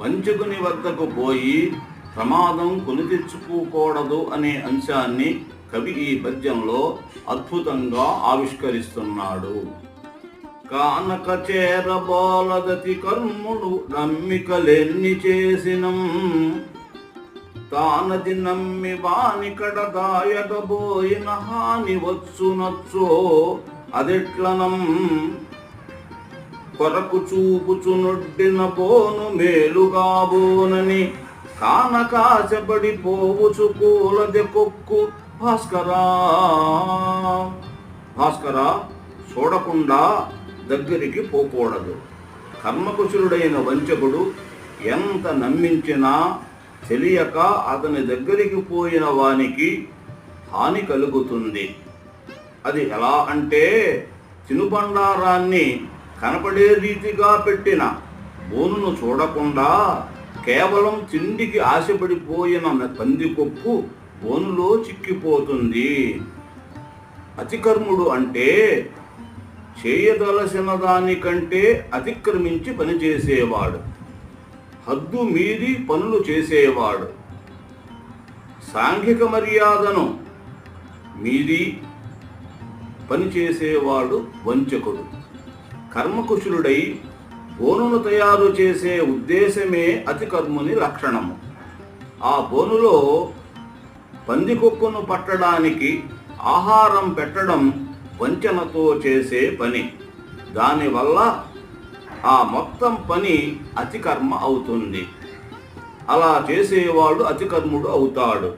వంచకుని వద్దకు పోయి ప్రమాదం కొని తెచ్చుకోకూడదు అనే అంశాన్ని కవి ఈ పద్యంలో అద్భుతంగా ఆవిష్కరిస్తున్నాడు. కానక చేరబోలదతి కర్ములు నమ్మికలెన్ని చేసినం. తానది నమ్మి వాని కడదాయకపోయిన హాని వచ్చునచ్చో అదెట్లనం. కొరకు చూపుచునొడ్డిన బోను మేలుగాబోనని కానకాచబడి పోవుచు కూలది కొక్కు భాస్కరా. భాస్కరా చూడకుండా దగ్గరికి పోకూడదు. కర్మకుశులుడైన వంచకుడు ఎంత నమ్మించినా తెలియక అతని దగ్గరికి పోయిన వానికి హాని కలుగుతుంది. అది ఎలా అంటే తినుబండారాన్ని కనపడే రీతిగా పెట్టిన బోనును చూడకుండా కేవలం తిండికి ఆశపడిపోయిన పందికొక్కు బోనులో చిక్కిపోతుంది. అతికర్ముడు అంటే చేయదలసిన దానికంటే అతిక్రమించి పనిచేసేవాడు. హద్దు మీరి పనులు చేసేవాడు. సాంఘిక మర్యాదను మీది పనిచేసేవాడు వంచకుడు. కర్మకుశలుడై బోనును తయారు చేసే ఉద్దేశమే అతికర్ముని లక్షణము. ఆ బోనులో పందికొక్కును పట్టడానికి ఆహారం పెట్టడం వంచనతో చేసే పని. దానివల్ల ఆ మొత్తం పని అతికర్మ అవుతుంది. అలా చేసేవాడు అతికర్ముడు అవుతాడు.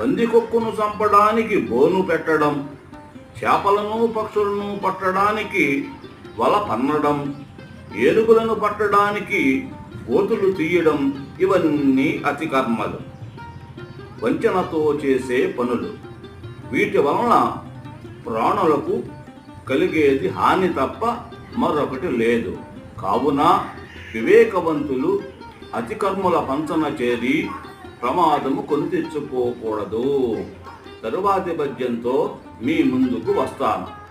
పందికొక్కును చంపడానికి బోను పెట్టడం చేపలను పక్షులను పట్టడానికి వల పన్నడం ఏనుగులను పట్టడానికి కోతులు తీయడం ఇవన్నీ అతికర్మలు వంచనతో చేసే పనులు. వీటి వలన ప్రాణులకు కలిగేది హాని తప్ప మరొకటి లేదు. కావున వివేకవంతులు అతికర్ముల పంచన చేరి ప్రమాదము కొని తెచ్చుకోకూడదు తరువాతి పద్యంతో మీ ముందుకు వస్తాను.